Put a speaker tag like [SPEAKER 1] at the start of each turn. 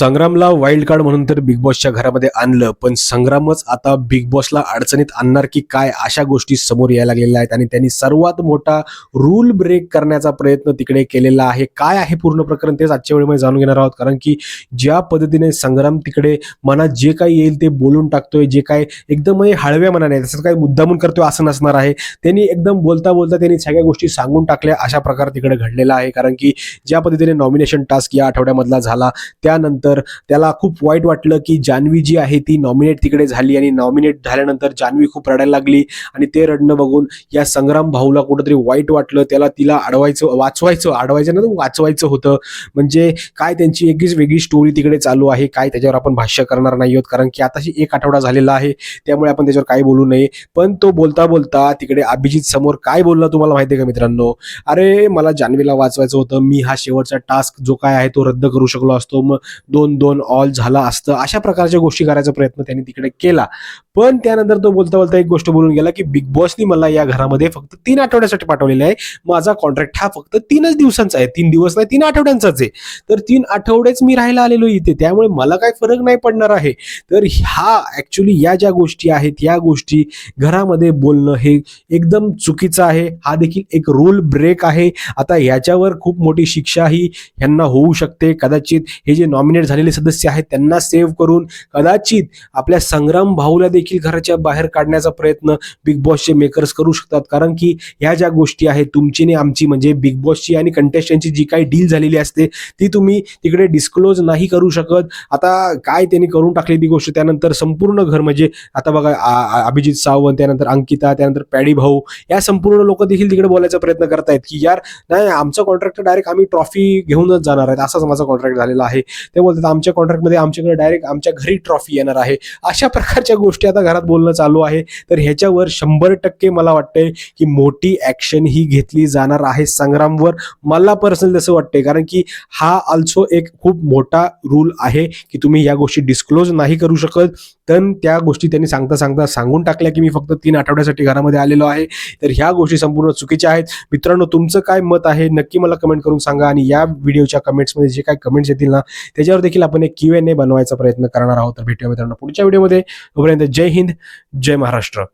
[SPEAKER 1] संग्रामला wild card म्हणून तर big बॉसच्या घरामध्ये आणलं पण संग्रामच आता बिग बॉसला अडचणीत आणणार की काय अशा गोष्टी समोर यायला लागलेल्या आहेत आणि त्यांनी सर्वात मोठा रूल ब्रेक करण्याचा प्रयत्न तिकडे केलेला आहे. काय आहे पूर्ण प्रकरण तेच आजच्या वेळेमध्ये जाणून घेणार आहोत कारण की ज्या पद्धतीने संग्राम तिकडे मनात जे काही येईल ते बोलून टाकतोय जे काय एकदम हे हळव्या मनाने तसं काही मुद्दामून करतोय असं नसणार आहे. त्यांनी एकदम बोलता बोलता त्यांनी सगळ्या गोष्टी सांगून टाकल्या अशा प्रकार तिकडे घडलेला आहे. कारण की ज्या पद्धतीने नॉमिनेशन टास्क या आठवड्यामधला झाला त्यानंतर तर त्याला खूप वाईट वाटलं की जान्हवी जी आहे ती नॉमिनेट तिकडे झाली आणि नॉमिनेट झाल्यानंतर जान्हवी खूप रडायला लागली आणि ते रडणं बघून या संग्राम भाऊला कुठंतरी वाईट वाटलं. त्याला तिला अडवायचं वाचवायचं अडवायचं ना वाचवायचं होतं. म्हणजे काय त्यांची एकच वेगळी स्टोरी तिकडे चालू आहे. काय त्याच्यावर आपण भाष्य करणार नाही आहोत. कारण की आताशी एक आठवडा झालेला आहे. त्यामुळे आपण त्याच्यावर काही बोलू नये. पण तो बोलता बोलता तिकडे अभिजित समोर काय बोलला तुम्हाला माहिती आहे का मित्रांनो? अरे मला जान्हवीला वाचवायचं होतं. मी हा शेवटचा टास्क जो काय आहे तो रद्द करू शकलो असतो. मग दोन दोन ऑल झाला असतं. अशा प्रकारच्या गोष्टी करायचा प्रयत्न त्यांनी तिकडे केला. पण त्यानंतर तो बोलता बोलता एक गोष्ट बोलून गेला की बिग बॉसनी मला या घरामध्ये फक्त तीन आठवड्यासाठी पाठवलेला आहे. माझा कॉन्ट्रॅक्ट हा फक्त तीनच दिवसांचा आहे. तीन दिवस नाही तीन आठवड्यांचाच आहे. तर तीन आठवडेच मी राहायला आलेलो इथे. त्यामुळे मला काय फरक नाही पडणार आहे. तर हा ऍक्च्युली या ज्या गोष्टी आहेत या गोष्टी घरामध्ये बोलणं हे एकदम चुकीचं आहे. हा देखील एक रूल ब्रेक आहे. आता याच्यावर खूप मोठी शिक्षा ही यांना होऊ शकते. कदाचित हे जे नॉमिनेट झालेले सदस्य आहेत त्यांना सेव्ह करून कदाचित आपल्या संग्राम भाऊला देखील घराच्या बाहेर काढण्याचा प्रयत्न बिग बॉसचे मेकर्स करू शकतात. कारण की ह्या ज्या गोष्टी आहेत तुमची आणि आमची म्हणजे बिग बॉसची आणि कंटेस्टंटची जी काही डील झालेली असते ती तुम्ही तिकडे डिस्क्लोज नाही करू शकत. आता काय त्यांनी करून टाकली ती गोष्ट त्यानंतर संपूर्ण घर म्हणजे आता बघा अभिजित सावंत त्यानंतर अंकिता त्यानंतर पॅडी भाऊ या संपूर्ण लोक देखील तिकडे बोलायचा प्रयत्न करतायत की यार नाही आमचा कॉन्ट्रॅक्ट डायरेक्ट आम्ही ट्रॉफी घेऊनच जाणार आहेत. असाच माझा कॉन्ट्रॅक्ट झालेला आहे. ते बोलतात आमच्या कॉन्ट्रॅक्टमध्ये आमच्याकडे डायरेक्ट आमच्या घरी ट्रॉफी येणार आहे. अशा प्रकारच्या गोष्टी आता घरात बोलणं चालू आहे. तर ह्याच्यावर शंभर टक्के मला वाटतंय की मोठी ऍक्शन ही घेतली जाणार आहे संग्रामवर. मला पर्सनली तसं वाटतंय कारण की हा ऑल्सो एक खूप मोठा रूल आहे की तुम्ही या गोष्टी डिस्क्लोज नाही करू शकत. तर त्या गोष्टी त्यांनी सांगता सांगता सांगून टाकल्या की मी फक्त तीन आठवड्यासाठी घरामध्ये आलेलो आहे. तर ह्या गोष्टी संपूर्ण चुकीच्या आहेत. मित्रांनो तुमचं काय मत आहे? नक्की मला कमेंट करून सांगा आणि या व्हिडिओच्या कमेंट्समध्ये जे काय कमेंट्स येतील ना त्याच्यावर देखील आपण एक क्यू एन ए बनवायचा प्रयत्न करणार आहोत. तर भेटूया मित्रांनो पुढच्या व्हिडिओमध्ये तोपर्यंत जय हिंद जय महाराष्ट्र.